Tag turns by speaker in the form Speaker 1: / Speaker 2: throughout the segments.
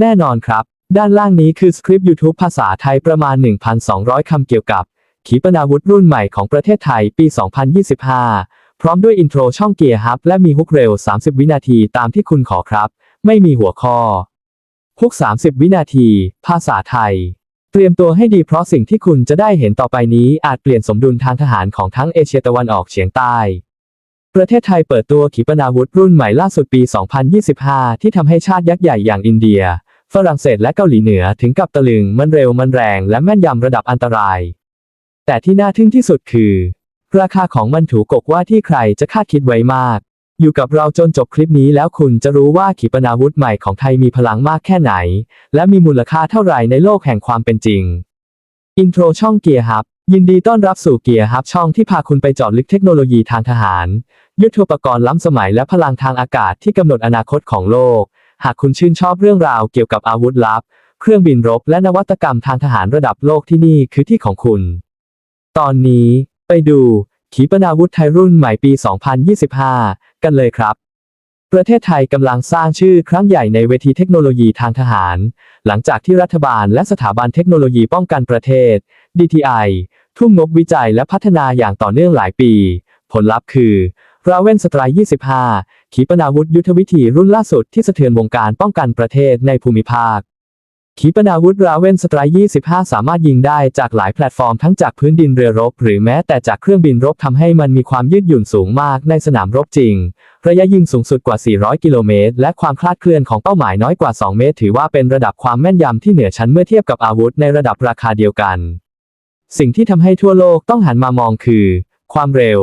Speaker 1: แน่นอนครับ ด้านล่างนี้คือสคริปต์ YouTube ภาษาไทยประมาณ 1,200 คำเกี่ยวกับ ขีปนาวุธรุ่นใหม่ของประเทศไทยปี 2025 พร้อมด้วยอินโทรช่องเกียร์ฮับและมีฮุกเร็ว 30 วินาทีตามที่คุณขอครับ ไม่มีหัวข้อฮุก 30 วินาที ภาษาไทย เตรียมตัวให้ดีเพราะสิ่งที่คุณจะได้เห็นต่อไปนี้อาจเปลี่ยนสมดุลทางทหารของทั้งเอเชียตะวันออกเฉียงใต้ ประเทศไทยเปิดตัวขีปนาวุธรุ่นใหม่ล่าสุดปี 2025 ที่ทำให้ชาติยักษ์ใหญ่อย่างอินเดีย ฝรั่งเศสและเกาหลีเหนือถึงกับตะลึงมันเร็วมันแรงและแม่นยำระดับอันตราย แต่ที่น่าทึ่งที่สุดคือ ราคาของมันถูกกกว่าที่ใครจะคาดคิดไว้มาก อยู่กับเราจนจบคลิปนี้แล้วคุณจะรู้ว่าขีปนาวุธใหม่ของไทยมีพลังมากแค่ไหน และมีมูลค่าเท่าไหร่ในโลกแห่งความเป็นจริง อินโทรช่องเกียร์ฮับ ยินดีต้อนรับสู่เกียร์ฮับช่องที่พาคุณไปเจาะลึกเทคโนโลยีทางทหาร ยุทธปกรณ์ล้ำสมัยและพลังทางอากาศที่กำหนดอนาคตของโลก หากคุณชื่นชอบเรื่องราวเกี่ยวกับอาวุธลับ เครื่องบินรบและนวัตกรรมทางทหารระดับโลกที่นี่คือที่ของคุณ ตอนนี้ ไปดู ขีปนาวุธไทยรุ่นใหม่ปี 2025 กันเลยครับ ประเทศไทยกำลังสร้างชื่อครั้งใหญ่ในเวทีเทคโนโลยีทางทหาร หลังจากที่รัฐบาลและสถาบันเทคโนโลยีป้องกันประเทศ DTI ทุ่มงบวิจัยและพัฒนาอย่างต่อเนื่องหลายปี ผลลัพธ์คือราเวนสไตร25 ขีปนาวุธยุทธวิธีรุ่นล่าสุดที่สะเทือนวงการป้องกันประเทศในภูมิภาค ขีปนาวุธราเวนสไตร25 สามารถยิงได้จากหลายแพลตฟอร์มทั้งจากพื้นดินเรือรบ หรือแม้แต่จากเครื่องบินรบทำให้มันมีความยืดหยุ่นสูงมากในสนามรบจริง ระยะยิงสูงสุดกว่า 400 กิโลเมตร และความคลาดเคลื่อนของเป้าหมายน้อยกว่า 2 เมตร ถือว่าเป็นระดับความแม่นยำที่เหนือชั้นเมื่อเทียบกับอาวุธในระดับราคาเดียวกัน สิ่งที่ทำให้ทั่วโลกต้องหันมามองคือ ความเร็ว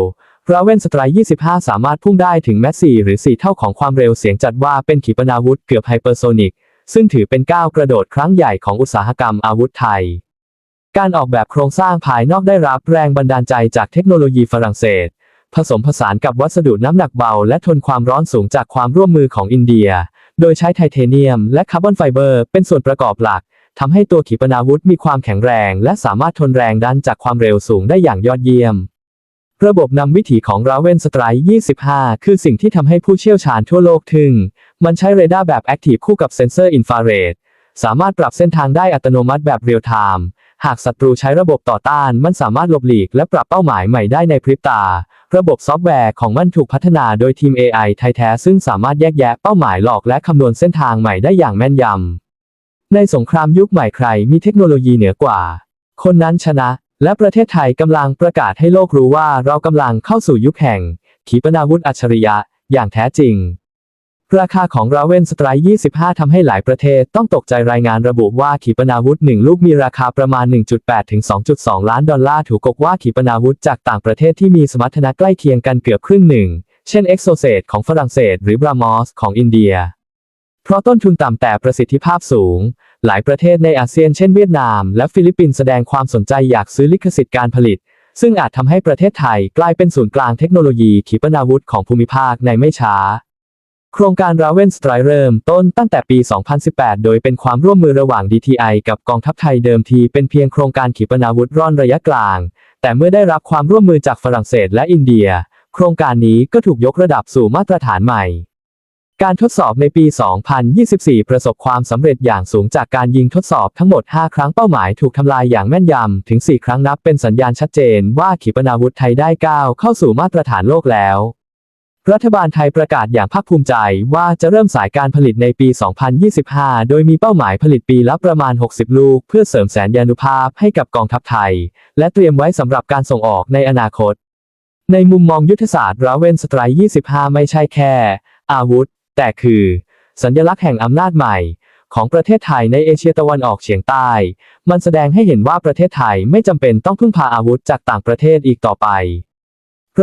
Speaker 1: ราเวนสไตร25 สามารถพุ่งได้ถึงแมส4หรือ 4 เท่าของความเร็วเสียงจัดว่าเป็นขีปนาวุธเกือบไฮเปอร์โซนิก ซึ่งถือเป็นก้าวกระโดดครั้งใหญ่ของอุตสาหกรรมอาวุธไทย การออกแบบโครงสร้างภายนอกได้รับแรงบันดาลใจจากเทคโนโลยีฝรั่งเศส ผสมผสานกับวัสดุน้ำหนักเบาและทนความร้อนสูงจากความร่วมมือของอินเดีย โดยใช้ไทเทเนียมและคาร์บอนไฟเบอร์เป็นส่วนประกอบหลักทำให้ตัวขีปนาวุธมีความแข็งแรง และสามารถทนแรงดันจากความเร็วสูงได้อย่างยอดเยี่ยม ระบบนำวิถีของ Raven Strike 25 คือสิ่งที่ทำให้ผู้เชี่ยวชาญทั่วโลกทึ่ง มันใช้เรดาร์แบบ Active คู่กับเซ็นเซอร์อินฟราเรด สามารถปรับเส้นทางได้อัตโนมัติแบบเรียลไทม์ หากศัตรูใช้ระบบต่อต้าน มันสามารถหลบหลีกและปรับเป้าหมายใหม่ได้ในพริบตา ระบบซอฟต์แวร์ของมันถูกพัฒนาโดยทีม AI ไทยแท้ซึ่งสามารถแยกแยะเป้าหมายหลอกและคำนวณเส้นทางใหม่ได้อย่างแม่นยำในสงครามยุคใหม่ใครมีเทคโนโลยีเหนือกว่า คนนั้นชนะ และประเทศไทยกำลังประกาศให้โลกรู้ว่าเรากำลังเข้าสู่ยุคแห่ง ขีปนาวุธอัจฉริยะ อย่างแท้จริง ราคาของ Raven Strike 25 ทำให้หลายประเทศต้องตกใจรายงานระบุว่าขีปนาวุธ 1 ลูกมีราคาประมาณ 1.8 ถึง 2.2 ล้านดอลลาร์ถูกกกว่าขีปนาวุธจากต่างประเทศที่มีสมรรถนะใกล้เคียงกันเกือบครึ่งหนึ่ง เช่น Exocet ของฝรั่งเศส หรือ BrahMos ของอินเดีย เพราะต้นทุนต่ำแต่ประสิทธิภาพสูง หลายประเทศในอาเซียนเช่นเวียดนาม และฟิลิปปินส์แสดงความสนใจอยากซื้อลิขสิทธิ์การผลิต ซึ่งอาจทำให้ประเทศไทยกลายเป็นศูนย์กลางเทคโนโลยีขีปนาวุธของภูมิภาคในไม่ช้า โครงการ Raven Strike เริ่มต้นตั้งแต่ปี 2018 โดยเป็นความร่วมมือระหว่าง DTI กับกองทัพไทยเดิมทีเป็นเพียงโครงการขีปนาวุธร่อนระยะกลาง แต่เมื่อได้รับความร่วมมือจากฝรั่งเศสและอินเดีย โครงการนี้ก็ถูกยกระดับสู่มาตรฐานใหม่ การทดสอบในปี 2024 ประสบความสำเร็จอย่างสูงจากการยิงทดสอบทั้งหมด 5 ครั้งเป้าหมายถูกทำลายอย่างแม่นยำ ถึง 4 ครั้งนับเป็นสัญญาณชัดเจนว่าขีปนาวุธไทยได้ก้าวเข้าสู่มาตรฐานโลกแล้ว รัฐบาลไทยประกาศอย่างภาคภูมิใจว่าจะเริ่มสายการผลิตในปี 2025 โดยมีเป้าหมายผลิตปีละประมาณ 60 ลูก เพื่อเสริมแสนยานุภาพให้กับกองทัพไทย และเตรียมไว้สำหรับการส่งออกในอนาคต ในมุมมองยุทธศาสตร์ราเวนสไตร์25 ไม่ใช่แค่ อาวุธ แต่คือ สัญลักษณ์แห่งอำนาจใหม่ ของประเทศไทยในเอเชียตะวันออกเฉียงใต้ มันแสดงให้เห็นว่าประเทศไทยไม่จำเป็นต้องพึ่งพาอาวุธจากต่างประเทศอีกต่อไป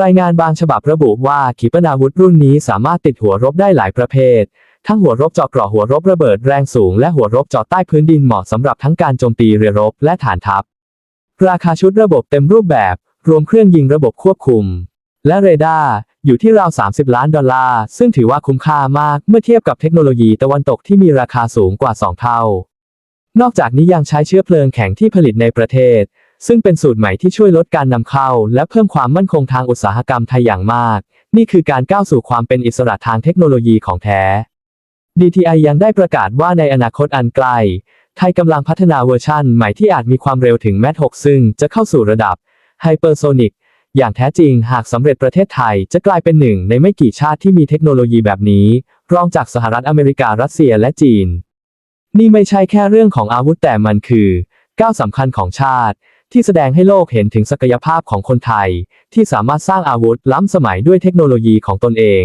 Speaker 1: รายงานบางฉบับระบุว่าขีปนาวุธรุ่นนี้สามารถติดหัวรบได้หลายประเภท ทั้งหัวรบเจาะเกราะหัวรบระเบิดแรงสูงและหัวรบเจาะใต้พื้นดินเหมาะสำหรับทั้งการโจมตีเรือรบและฐานทัพ ราคาชุดระบบเต็มรูปแบบ รวมเครื่องยิงระบบควบคุม และเรดาร์ อยู่ที่ราว 30 ล้านดอลลาร์ ซึ่งถือว่าคุ้มค่ามากเมื่อเทียบกับเทคโนโลยีตะวันตกที่มีราคาสูงกว่า 2 เท่า นอกจากนี้ยังใช้เชื้อเพลิงแข็งที่ผลิตในประเทศ ซึ่งเป็นสูตรใหม่ที่ช่วยลดการนำเข้า และเพิ่มความมั่นคงทางอุตสาหกรรมไทยอย่างมาก นี่คือการก้าวสู่ความเป็นอิสระทางเทคโนโลยีของแท้ DTI ยังได้ประกาศว่าในอนาคตอันไกล ไทยกำลังพัฒนาเวอร์ชั่นใหม่ที่อาจมีความเร็วถึงแมท6ซึ่งจะเข้าสู่ระดับไฮเปอร์โซนิก อย่างแท้จริงหากสำเร็จประเทศไทยจะกลายเป็นหนึ่งในไม่กี่ชาติที่มีเทคโนโลยีแบบนี้ รองจากสหรัฐอเมริการัสเซียและจีน นี่ไม่ใช่แค่เรื่องของอาวุธแต่มันคือ ก้าวสำคัญของชาติ ที่แสดงให้โลกเห็นถึงศักยภาพของคนไทย ที่สามารถสร้างอาวุธล้ำสมัยด้วยเทคโนโลยีของตนเอง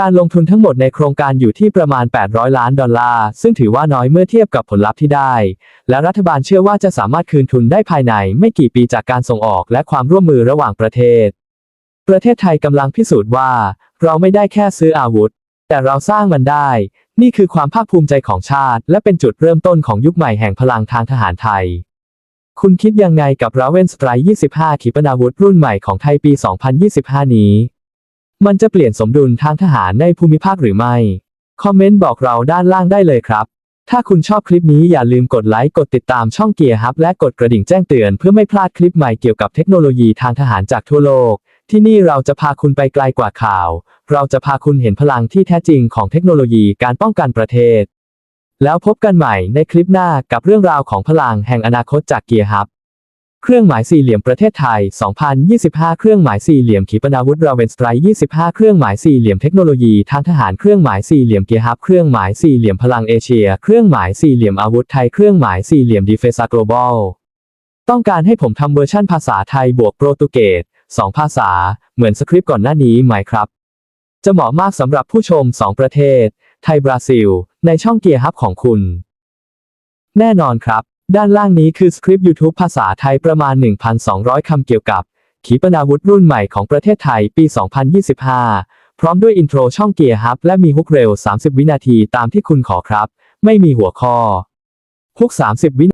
Speaker 1: การลงทุนทั้งหมดในโครงการอยู่ที่ประมาณ 800 ล้านดอลลาร์ ซึ่งถือว่าน้อยเมื่อเทียบกับผลลัพธ์ที่ได้ และรัฐบาลเชื่อว่าจะสามารถคืนทุนได้ภายในไม่กี่ปีจากการส่งออกและความร่วมมือระหว่างประเทศ ประเทศไทยกำลังพิสูจน์ว่า เราไม่ได้แค่ซื้ออาวุธ แต่เราสร้างมันได้ นี่คือความภาคภูมิใจของชาติ และเป็นจุดเริ่มต้นของยุคใหม่แห่งพลังทางทหารไทย คุณคิดยังไงกับราเวนสไตร์25 ขีปนาวุธรุ่นใหม่ของไทยปี 2025 นี้ มันจะเปลี่ยนสมดุลทางทหารในภูมิภาคหรือไม่ คอมเมนต์บอกเราด้านล่างได้เลยครับ ถ้าคุณชอบคลิปนี้อย่าลืมกดไลค์ กดติดตามช่องเกียร์ฮับ และกดกระดิ่งแจ้งเตือนเพื่อไม่พลาดคลิปใหม่เกี่ยวกับเทคโนโลยีทางทหารจากทั่วโลก ที่นี่เราจะพาคุณไปไกลกว่าข่าว เราจะพาคุณเห็นพลังที่แท้จริงของเทคโนโลยีการป้องกันประเทศ แล้วพบกันใหม่ในคลิปหน้ากับเรื่องราวของพลังแห่งอนาคตจากเกียร์ฮับ เครื่องหมายสี่เหลี่ยมประเทศไทย 2025 เครื่องหมายสี่เหลี่ยมขีปนาวุธราเวนสไตร25 เครื่องหมายสี่เหลี่ยมเทคโนโลยีทางทหาร เครื่องหมายสี่เหลี่ยมเกียร์ฮับ เครื่องหมายสี่เหลี่ยมพลังเอเชีย เครื่องหมายสี่เหลี่ยมอาวุธไทย เครื่องหมายสี่เหลี่ยมดีเฟซาโกลบอลต้องการให้ผมทำเวอร์ชั่นภาษาไทยบวกโปรตุเกสสองภาษา เหมือนสคริปต์ก่อนหน้านี้ไหมครับ จะเหมาะมากสำหรับผู้ชม 2 ประเทศ ไทยบราซิล ในช่องเกียร์ฮับของคุณ แน่นอนครับ ด้านล่างนี้คือสคริปต์ YouTube ภาษาไทยประมาณ 1,200 คำเกี่ยวกับ ขีปนาวุธรุ่นใหม่ของประเทศไทยปี 2025 พร้อมด้วยอินโทรช่องเกียร์ฮับและมีฮุกเร็ว 30 วินาทีตามที่คุณขอครับ ไม่มีหัวข้อฮุก 30 วิ